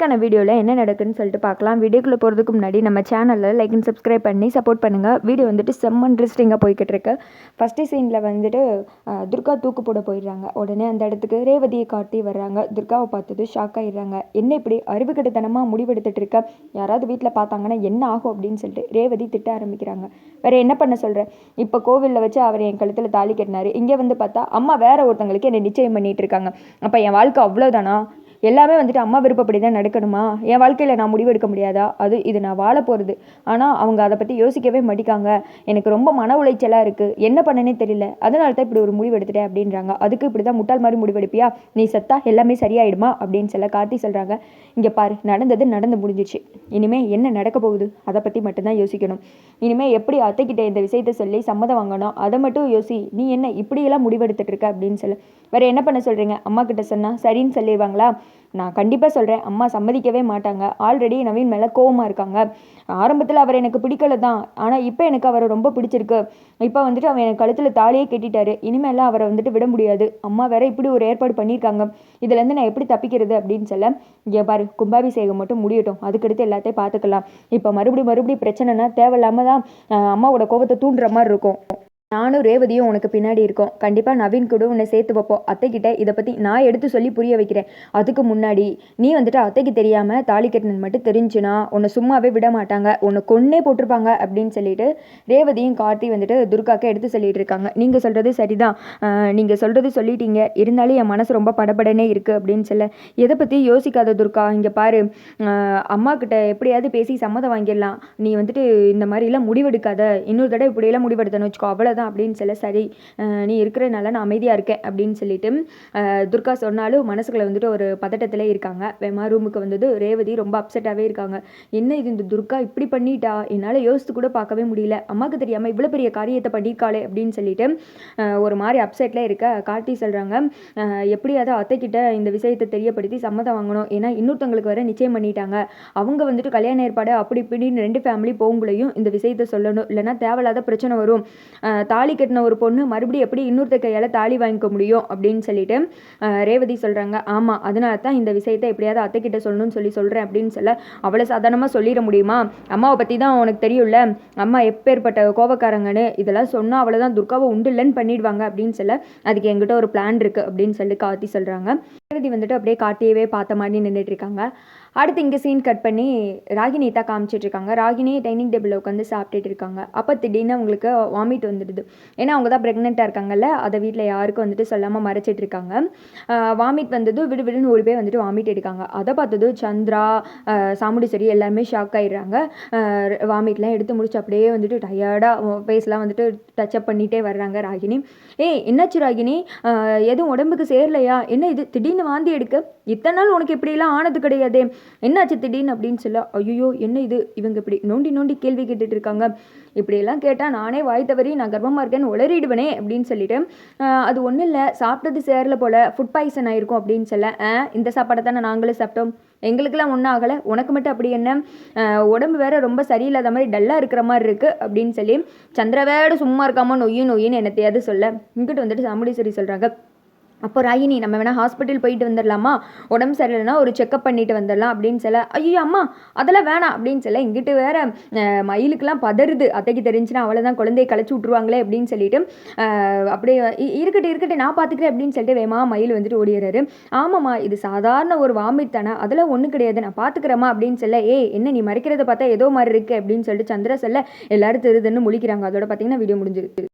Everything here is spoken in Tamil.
நாளைக்கான வீடியோவில் என்ன நடக்குன்னு சொல்லிட்டு பார்க்கலாம். வீடியோக்குள்ளே போகிறதுக்கு முன்னாடி நம்ம சேனலில் லைக் அண்ட் சப்ஸ்கிரைப் பண்ணி சப்போர்ட் பண்ணுங்கள் வீடியோ வந்துட்டு செம்ம இன்ட்ரெஸ்டிங்காக போய்கிட்டு இருக்கு. ஃபஸ்ட்டு சீனில் வந்துட்டு துர்கா தூக்கு போட போயிடுறாங்க. உடனே அந்த இடத்துக்கு ரேவதியை காட்டி வர்றாங்க. துர்காவை பார்த்தது ஷாக் ஆகிடுறாங்க என்ன இப்படி அறிவுக்கட்டுத்தனமாக முடிவெடுத்துட்டு இருக்க? யாராவது வீட்டில் பார்த்தாங்கன்னா என்ன ஆகும் அப்படின்னு சொல்லிட்டு ரேவதி திட்ட ஆரம்பிக்கிறாங்க. வேற என்ன பண்ண சொல்கிறேன் இப்போ கோவிலில் வச்சு அவர் என் கழுத்தில் தாலி கட்டினார். இங்கே வந்து பார்த்தா அம்மா வேற ஒருத்தங்களுக்கு என்னை நிச்சயம் பண்ணிட்டு இருக்காங்க. அப்போ என் வாழ்க்கை அவ்வளோதானா எல்லாமே வந்துட்டு அம்மா விருப்பப்படி தான் நடக்கணுமா? என் வாழ்க்கையில் நான் முடிவெடுக்க முடியாதா? அது இது நான் வாழ போகிறது ஆனால் அவங்க அதை பற்றி யோசிக்கவே மாட்டிக்காங்க. எனக்கு ரொம்ப மன உளைச்சலாக இருக்குது என்ன பண்ணனே தெரியல. அதனால தான் இப்படி ஒரு முடிவு எடுத்துட்டேன் அப்படின்றாங்க. அதுக்கு இப்படி தான் முட்டாள் மாதிரி முடிவெடுப்பியா நீ சத்தா எல்லாமே சரியாயிடுமா? அப்படின்னு சொல்ல காட்டி சொல்கிறாங்க இங்கே பாரு நடந்தது நடந்து முடிஞ்சிச்சு. இனிமேல் என்ன நடக்க போகுது? அதை பற்றி மட்டும்தான் யோசிக்கணும். இனிமேல் எப்படி அத்தைக்கிட்ட இந்த விஷயத்தை சொல்லி சம்மதம் வாங்கணும்? அதை மட்டும் யோசி. நீ என்ன இப்படியெல்லாம் முடிவெடுத்துட்டு இருக்க அப்படின்னு சொல்ல. வேற என்ன பண்ண சொல்கிறீங்க அம்மா கிட்ட சொன்னா சரின்னு சொல்லிடுவாங்களா? நான் கண்டிப்பாக சொல்கிறேன் அம்மா சம்மதிக்கவே மாட்டாங்க. ஆல்ரெடி நவீன் மேலே கோவமாக இருக்காங்க. ஆரம்பத்தில் அவர் எனக்கு பிடிக்கல தான் ஆனால் இப்போ எனக்கு அவரை ரொம்ப பிடிச்சிருக்கு. இப்போ வந்துட்டு அவன் எனக்கு கழுத்தில் தாலியே கெட்டிட்டாரு. இனிமேலாம் அவரை வந்துட்டு விட முடியாது. அம்மா வேற இப்படி ஒரு ஏற்பாடு பண்ணியிருக்காங்க. இதுலேருந்து நான் எப்படி தப்பிக்கிறது அப்படின்னு சொல்ல இங்கே பாரு கும்பாபிஷேகம் மட்டும் முடியட்டும். அதுக்கடுத்து எல்லாத்தையும் பார்த்துக்கலாம். இப்போ மறுபடியும் மறுபடியும் பிரச்சனைனா தேவையில்லாம தான் அம்மாவோட கோபத்தை தூண்டுற மாதிரி இருக்கும். நானும் ரேவதியும் உனக்கு பின்னாடி இருக்கோம். கண்டிப்பாக நவீன் கூட உன்னை சேர்த்து வைப்போம். அத்தைக்கிட்ட இதை பற்றி நான் எடுத்து சொல்லி புரிய வைக்கிறேன். அதுக்கு முன்னாடி நீ வந்துட்டு அத்தைக்கு தெரியாமல் தாலி கட்டினது மட்டும் தெரிஞ்சுனா உன்னை சும்மாவே விட மாட்டாங்க. உன்னை கொன்னே போட்டிருப்பாங்க அப்படின்னு சொல்லிட்டு ரேவதியும் கார்த்தி வந்துட்டு துர்காக்கு எடுத்து சொல்லிட்டு இருக்காங்க. நீங்கள் சொல்கிறது சரிதான். நீங்கள் சொல்கிறது சொல்லிட்டீங்க. இருந்தாலும் என் மனசு ரொம்ப படபடனே இருக்குது அப்படின்னு சொல்ல. எதை பற்றி யோசிக்காத துர்கா? இங்கே பாரு. அம்மா கிட்ட எப்படியாவது பேசி சம்மதம் வாங்கிடலாம். நீ வந்துட்டு இந்த மாதிரிலாம் முடிவெடுக்காத. இன்னொரு தடவை இப்படியெல்லாம் முடிவெடுத்தேன்னு வச்சுக்கோ. அவ்வளோதான் அப்படின்னு சொல்ல சரி நீ இருக்கிறனால நான் அமைதியாக இருக்கேன் அப்படின்னு சொல்லிட்டு துர்கா சொன்னாலும் மனசுக்குள்ள வந்துட்டு ஒரு பதட்டத்திலே இருக்காங்க. வேமா ரூமுக்கு வந்தது ரேவதி ரொம்ப அப்செட்டாகவே இருக்காங்க. என்ன இது இந்த துர்கா இப்படி பண்ணிட்டா? என்னால் யோசித்து கூட பார்க்கவே முடியல. அம்மாவுக்கு தெரியாமல் இவ்வளோ பெரிய காரியத்தை பண்ணியிருக்காளே அப்படின்னு சொல்லிட்டு ஒரு மாதிரி அப்செட்டில் இருக்க காட்டி சொல்கிறாங்க எப்படியாவது அத்தைக்கிட்ட இந்த விஷயத்தை தெரியப்படுத்தி சம்மதம் வாங்கணும். ஏன்னா இன்னொருத்தவங்களுக்கு வர நிச்சயம் பண்ணிட்டாங்க. அவங்க வந்துட்டு கல்யாண ஏற்பாடு அப்படி இப்படின்னு ரெண்டு ஃபேமிலி போகும்போலையும் இந்த விஷயத்தை சொல்லணும். இல்லைன்னா தேவையில்லாத பிரச்சனை வரும். தாலி கட்டின ஒரு பொண்ணு மறுபடியும் எப்படி இன்னொருத்த கையால் தாலி வாங்கிக்க முடியும் அப்படின்னு சொல்லிட்டு ரேவதி சொல்கிறாங்க ஆமாம் அதனால தான் இந்த விஷயத்தை எப்படியாவது அத்தைக்கிட்ட சொல்லணும்னு சொல்லி சொல்கிறேன் அப்படின்னு சொல்ல அவ்வளோ சாதாரணமாக சொல்லிட முடியுமா? அம்மாவை பற்றி தான் உனக்கு தெரியும்ல. அம்மா எப்பேற்பட்ட கோபக்காரங்கன்னு இதெல்லாம் சொன்னால் அவ்வளோதான் துர்காவை உண்டு இல்லைன்னு பண்ணிடுவாங்க அப்படின்னு சொல்ல அதுக்கு எங்கிட்ட ஒரு பிளான் இருக்குது அப்படின்னு சொல்லி கார்த்தி சொல்கிறாங்க ரேவதி வந்துட்டு அப்படியே காட்டியவே பார்த்த மாதிரி நின்றுட்டு இருக்காங்க. அடுத்து இங்கே சீன் கட் பண்ணி ராகினி தான் காமிச்சிட்டு இருக்காங்க. ராகினி டைனிங் டேபிளில் உட்காந்து சாப்பிட்டுட்டு இருக்காங்க. அப்போ திடீர்னு அவங்களுக்கு வாமிட் வந்துடுது. ஏன்னா அவங்க தான் ப்ரெக்னெண்ட்டாக இருக்காங்கல்ல அதை வீட்டில் யாருக்கும் வந்துட்டு சொல்லாமல் மறைச்சிட்டு இருக்காங்க. வாமிட் வந்ததும் விடு விடுன்னு ஒரு பேர் வந்துட்டு வாமிட் எடுக்காங்க. அதை பார்த்ததும் சந்திரா ஆஹ் எல்லாருமே ஷாக் ஆகிடுறாங்க வாமிட்லாம் எடுத்து முடிச்சு அப்படியே வந்துட்டு டயர்டாக ஃபேஸ்லாம் வந்துட்டு டச்சப் பண்ணிகிட்டே வர்றாங்க ராகினி. ஏய் என்னாச்சு ராகினி? எதுவும் உடம்புக்கு சேரலையா? என்ன இது? திடீர்னு வாந்தி எடுக்க? இத்தனை நாள் உனக்கு இப்படிலாம் ஆனது கிடையாதே. என்னாச்சு திடீர்னு அப்படின்னு சொல்ல ஐயோ என்ன இது? இவங்க இப்படி நோண்டி நோண்டி கேள்வி கேட்டுட்டு இருக்காங்க. இப்படியெல்லாம் கேட்டால் நானே வாய் தவறி நான் கர்ப்பமாக இருக்கேன்னு உளறிடுவேனே அப்படின்னு சொல்லிட்டு அது ஒன்றும் இல்லை சாப்பிட்டது சேரல போல ஃபுட் பாய்சன் ஆயிருக்கும் அப்படின்னு சொல்ல "ஆ, இந்த சாப்பாடை தானே நாங்களும் சாப்பிட்டோம். எங்களுக்கெல்லாம் ஒன்றும் ஆகலை உனக்கு மட்டும் அப்படி என்ன? உடம்பு வேற ரொம்ப சரியில்லாத மாதிரி டல்லாக இருக்கிற மாதிரி இருக்குது அப்படின்னு சொல்லி சந்திரவேட சும்மா இருக்காமல் நொய்யும் நொய்யின்னு என்னத்தையாவது சொல்ல இங்கிட்டு வந்துட்டு சாமுடீஸ்வரி சொல்கிறாங்க அப்போ ராகினி நம்ம வேணால் ஹாஸ்பிட்டல் போயிட்டு வந்துடலாமா உடம்பு சரியில்லைன்னா ஒரு செக்கப் பண்ணிட்டு வந்துடலாம் அப்படின்னு சொல்ல ஐயோ அம்மா அதெல்லாம் வேணாம் அப்படின்னு சொல்ல இங்கிட்டு வேற அஹ், மயிலுக்கெல்லாம் பதறுது. அத்தைக்கு தெரிஞ்சுன்னா அவ்வளோதான் குழந்தைய கழிச்சு விட்ருவாங்களே அப்படின்னு சொல்லிட்டு அப்படியே இருக்கட்டும் இருக்கட்டும் நான் பார்த்துக்கிறேன் அப்படின்னு சொல்லிட்டு வேமா மயில் வந்துட்டு ஓடிடுறாரு. ஆமாம்மா இது சாதாரண ஒரு வாமிட் தானே அதெல்லாம் ஒன்றும் கிடையாது நான் பார்த்துக்கிறேம்மா அப்படின்னு சொல்ல ஏய் என்ன நீ மறைக்கிறத பார்த்தா ஏதோ மாதிரி இருக்குது அப்படின்னு சொல்லிட்டு சந்திரா சொல்ல எல்லாரும் திருதுன்னு முழிக்கிறாங்க. அதோட பார்த்தீங்கன்னா வீடியோ முடிஞ்சிருக்கு